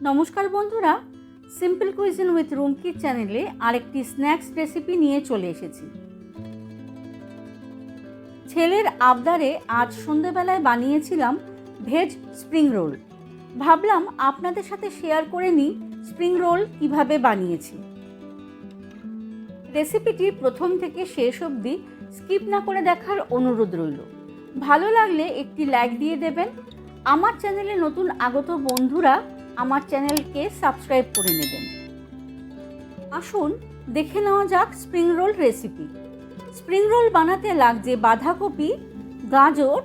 নমস্কার বন্ধুরা simple cuisine with Rumki চ্যানেলে আরেকটি স্ন্যাক্স রেসিপি নিয়ে চলে এসেছি। ছেলের আবদারে আজ সন্ধেবেলায় বানিয়েছিলাম ভেজ স্প্রিং রোল। ভাবলাম আপনাদের সাথে শেয়ার করে নিই স্প্রিং রোল কীভাবে বানিয়েছি। রেসিপিটি প্রথম থেকে শেষ অবধি স্কিপ না করে দেখার অনুরোধ রইল। ভালো লাগলে একটি লাইক দিয়ে দেবেন। আমার চ্যানেলে নতুন আগত বন্ধুরা আমার চ্যানেলকে সাবস্ক্রাইব করে নেবেন। আসুন, দেখে নেওয়া যাক spring roll recipe. Spring roll বানাতে লাগছে বাঁধাকপি, গাজর,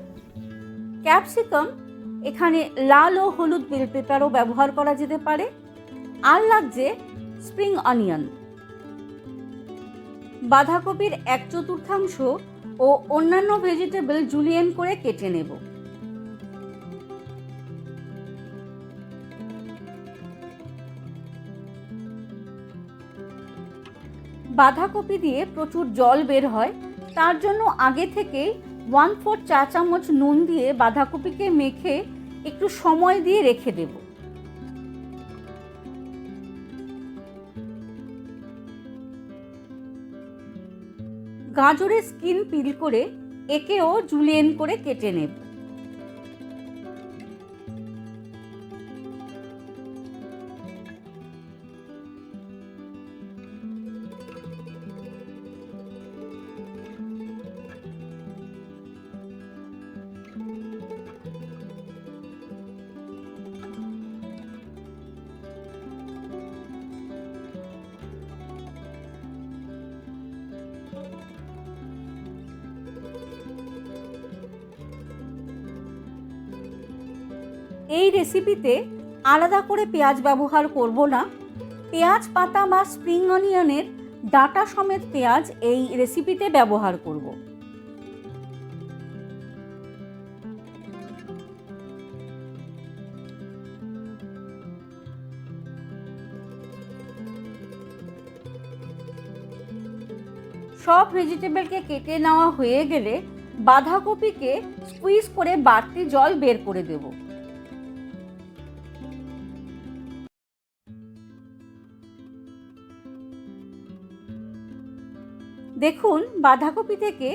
ক্যাপসিকাম, এখানে লাল ও হলুদ বেল পেপারও ব্যবহার করা যেতে পারে, আর লাগছে স্প্রিং অনিয়ন। বাঁধাকপির এক চতুর্থাংশ ও অন্যান্য ভেজিটেবল জুলিয়েন করে কেটে নেব। বাঁধাকপি দিয়ে প্রচুর জল বের হয়, তার জন্য আগে থেকে ওয়ান ফোর চা চামচ নুন দিয়ে বাঁধাকপিকে মেখে একটু সময় দিয়ে রেখে দেব। গাজরের স্কিন পিল করে একেও জুলিয়েন করে কেটে নেব। এই রেসিপিতে আলাদা করে পেঁয়াজ ব্যবহার করব না। পেঁয়াজ, পাতা বা স্প্রিং অনিয়নের ডাটা সমেত পেঁয়াজ এই রেসিপিতে ব্যবহার করব। সব ভেজিটেবলকে কেটে নেওয়া হয়ে গেলে বাঁধাকপিকে স্কুইজ করে বাড়তি জল বের করে দেব। দেখুন বাঁধাকপি থেকে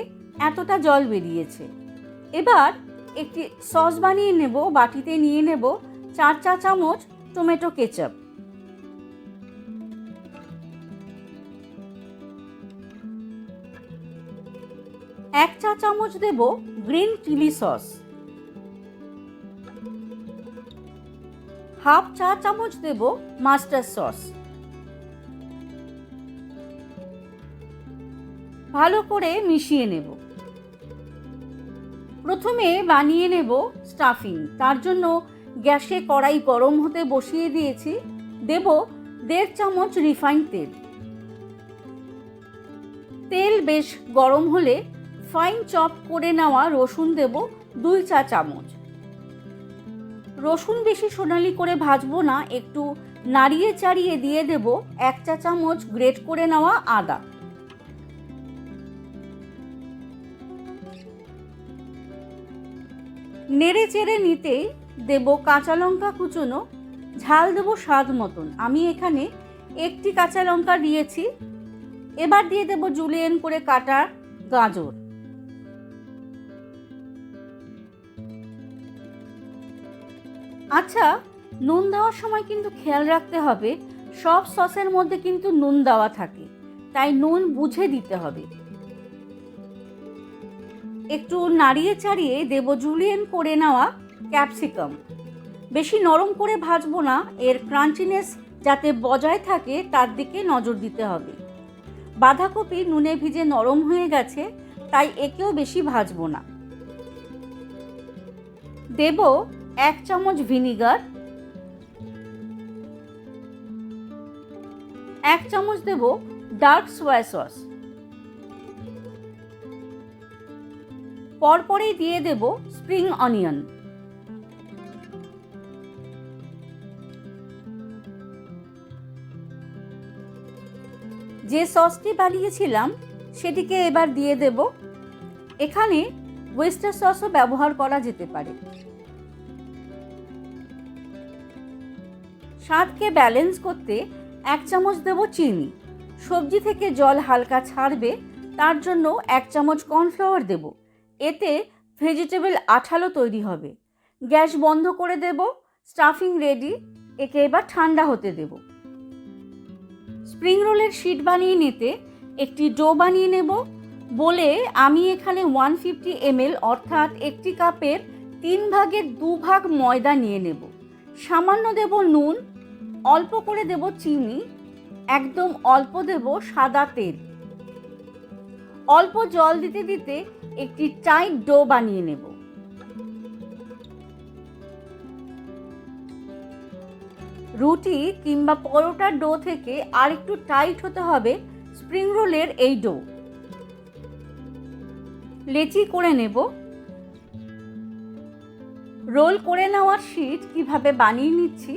এতটা জল বেরিয়েছে। এবার একটি সস বানিয়ে নেব, বাটিতে নিয়ে নেব চার চা চামচ টমেটো কেচাপ। এক চা চামচ দেব গ্রিন চিলি সস। হাফ চা চামচ দেব মাস্টার্ড সস। ভালো করে মিশিয়ে নেব। প্রথমে বানিয়ে নেব স্টাফিং। তার জন্য গ্যাসে কড়াই গরম হতে বসিয়ে দিয়েছি। দেব দেড় চামচ রিফাইন তেল। তেল বেশ গরম হলে ফাইন চপ করে নেওয়া রসুন দেব দুই চা চামচ। রসুন বেশি সোনালি করে ভাজবো না, একটু নাড়িয়ে চাড়িয়ে দিয়ে দেব। এক চা চামচ গ্রেট করে নেওয়া আদা। নেড়ে চেড়ে নিতেই দেব কাঁচা লঙ্কা কুচোনো, ঝাল দেব স্বাদ মতন। আমি এখানে একটি কাঁচা লঙ্কা দিয়েছি। এবার দিয়ে দেব জুলিয়েন করে কাটা গাজর। আচ্ছা নুন দেওয়ার সময় কিন্তু খেয়াল রাখতে হবে। সব সসের মধ্যে কিন্তু নুন দেওয়া থাকে। তাই নুন বুঝে দিতে হবে। একটু নাড়িয়ে চাড়িয়ে দেব জুলিয়েন করে নেওয়া ক্যাপসিকাম বেশি নরম করে ভাজবো না, এর ক্রাঞ্চিনেস যাতে বজায় থাকে তার দিকে নজর দিতে হবে। বাঁধাকপি নুনে ভিজে নরম হয়ে গেছে, তাই একেও বেশি ভাজবো না। দেব এক চামচ ভিনিগার এক চামচ দেব ডার্ক সোয়া সস পরপরেই দিয়ে দেব স্প্রিং অনিয়ন। যে সসটি বানিয়েছিলাম, সেটিকে এবার দিয়ে দেব। এখানে ওয়েস্টার সসও ব্যবহার করা যেতে পারে। স্বাদকে ব্যালেন্স করতে এক চামচ দেব চিনি। সবজি থেকে জল হালকা ছাড়বে, তার জন্য এক চামচ কর্নফ্লাওয়ার দেব। এতে ভেজিটেবল আঠালো তৈরি হবে। গ্যাস বন্ধ করে দেব, স্টাফিং রেডি, একে এবার ঠান্ডা হতে দেব। স্প্রিং রোলের শিট বানিয়ে নিতে একটি ডো বানিয়ে নেব। বলে আমি এখানে ওয়ান ফিফটি এমএল অর্থাৎ একটি কাপের তিন ভাগের দু ভাগ ময়দা নিয়ে নেব। সামান্য দেব নুন, অল্প করে দেব চিনি, একদম অল্প দেব সাদা তেল। অল্প জল দিতে দিতে একটি টাইট ডো বানিয়ে নেব। রুটি কিংবা পরোটার ডো থেকে আর একটু টাইট হতে হবে স্প্রিং রোলের এই ডো। লেচি করে নেব। রোল করে নেওয়ার শিট কীভাবে বানিয়ে নিচ্ছি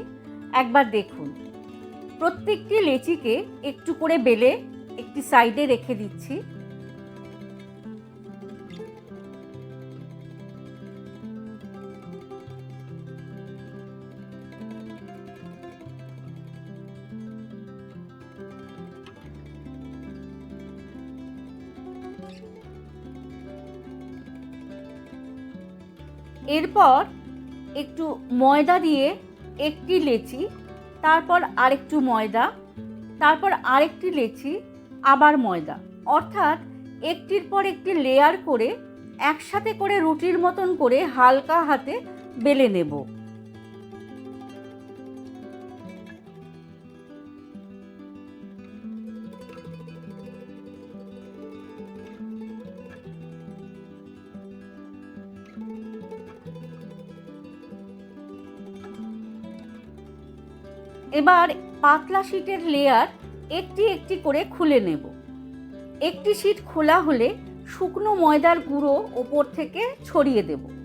একবার দেখুন। প্রত্যেকটি লেচিকে একটু করে বেলে একটি সাইডে রেখে দিচ্ছি। এরপর একটু ময়দা দিয়ে একটি লেচি, তারপর আরেকটু ময়দা, তারপর আরেকটি লেচি, আবার ময়দা। অর্থাৎ একটির পর একটি লেয়ার করে একসাথে করে রুটির মতন করে হালকা হাতে বেলে নেব। এবার পাতলা শিটের লেয়ার একটি একটি করে খুলে নেব। একটি শিট খোলা হলে শুকনো ময়দার গুঁড়ো ওপর থেকে ছড়িয়ে দেব।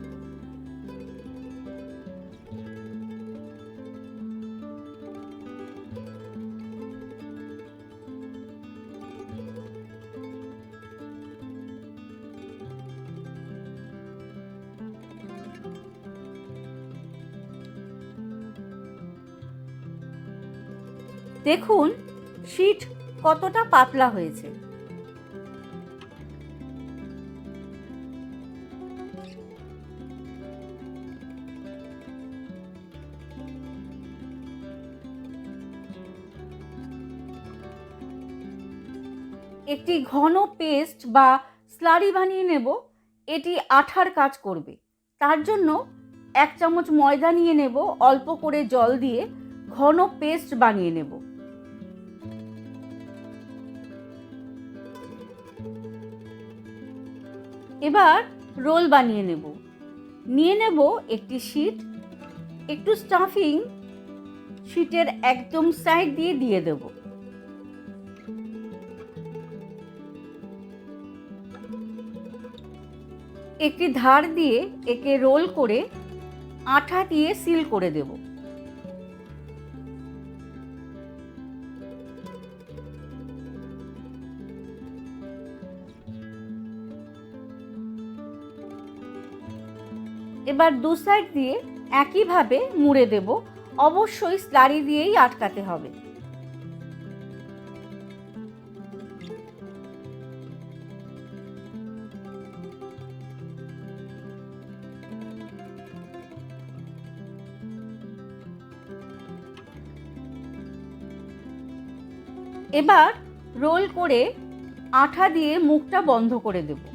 দেখুন শিট কতটা পাতলা হয়েছে। একটি ঘন পেস্ট বা স্লারি বানিয়ে নেব, এটি আঠার কাজ করবে। তার জন্য এক চামচ ময়দা নিয়ে নেব, অল্প করে জল দিয়ে ঘন পেস্ট বানিয়ে নেব। এবার রোল বানিয়ে নেব। নিয়ে নেব একটি শিট, একটু স্টাফিং শিটের একদম সাইড দিয়ে দিয়ে দেব। একটি ধার দিয়ে একে রোল করে আঠা দিয়ে সিল করে দেবো। এবার দু সাইড দিয়ে একইভাবে মুড়ে দেব। অবশ্যই স্লারি দিয়েই আটকাতে হবে। এবার রোল করে আঠা দিয়ে মুখটা বন্ধ করে দেবো।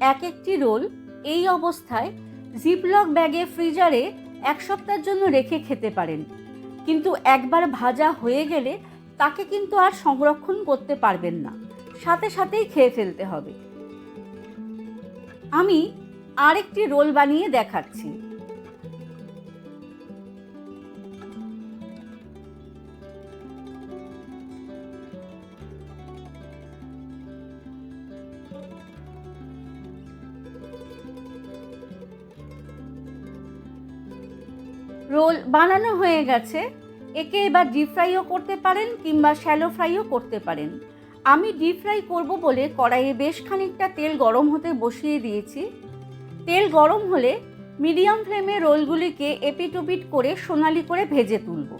এক একটি রোল এই অবস্থায় জিপলক ব্যাগে ফ্রিজারে এক সপ্তাহের জন্য রেখে খেতে পারেন। কিন্তু একবার ভাজা হয়ে গেলে তাকে কিন্তু আর সংরক্ষণ করতে পারবেন না। সাথে সাথেই খেয়ে ফেলতে হবে। আমি আরেকটি রোল বানিয়ে দেখাচ্ছি। রোল বানানো হয়ে গেছে। একে এবার ডিপ ফ্রাইও করতে পারেন কিংবা শ্যালো ফ্রাইও করতে পারেন। আমি ডিপ ফ্রাই করব বলে কড়াইয়ে বেশ খানিকটা তেল গরম হতে বসিয়ে দিয়েছি। তেল গরম হলে মিডিয়াম ফ্লেমে রোলগুলিকে এপিট ওপিট করে সোনালি করে ভেজে তুলব।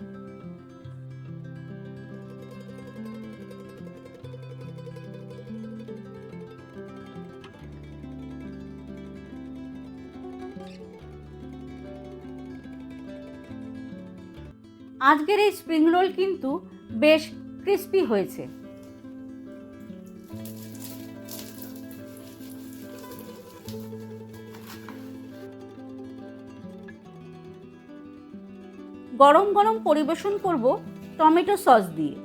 আজকের এই স্প্রিং রোল কিন্তু বেশ ক্রিস্পি হয়েছে। গরম গরম পরিবেশন করব টমেটো সস দিয়ে।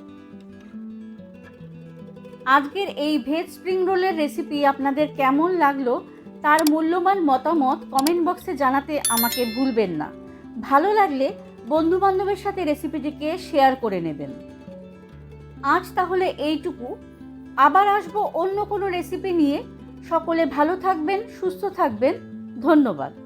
আজকের এই ভেজ স্প্রিং রোলের রেসিপি আপনাদের কেমন লাগল তার মূল্যবান মতামত কমেন্ট বক্সে জানাতে আমাকে ভুলবেন না। ভালো লাগলে বন্ধু বান্ধবের সাথে রেসিপিটিকে শেয়ার করে নেবেন। আজ তাহলে এইটুকু। আবার আসব অন্য কোনো রেসিপি নিয়ে। সকলে ভালো থাকবেন, সুস্থ থাকবেন। ধন্যবাদ।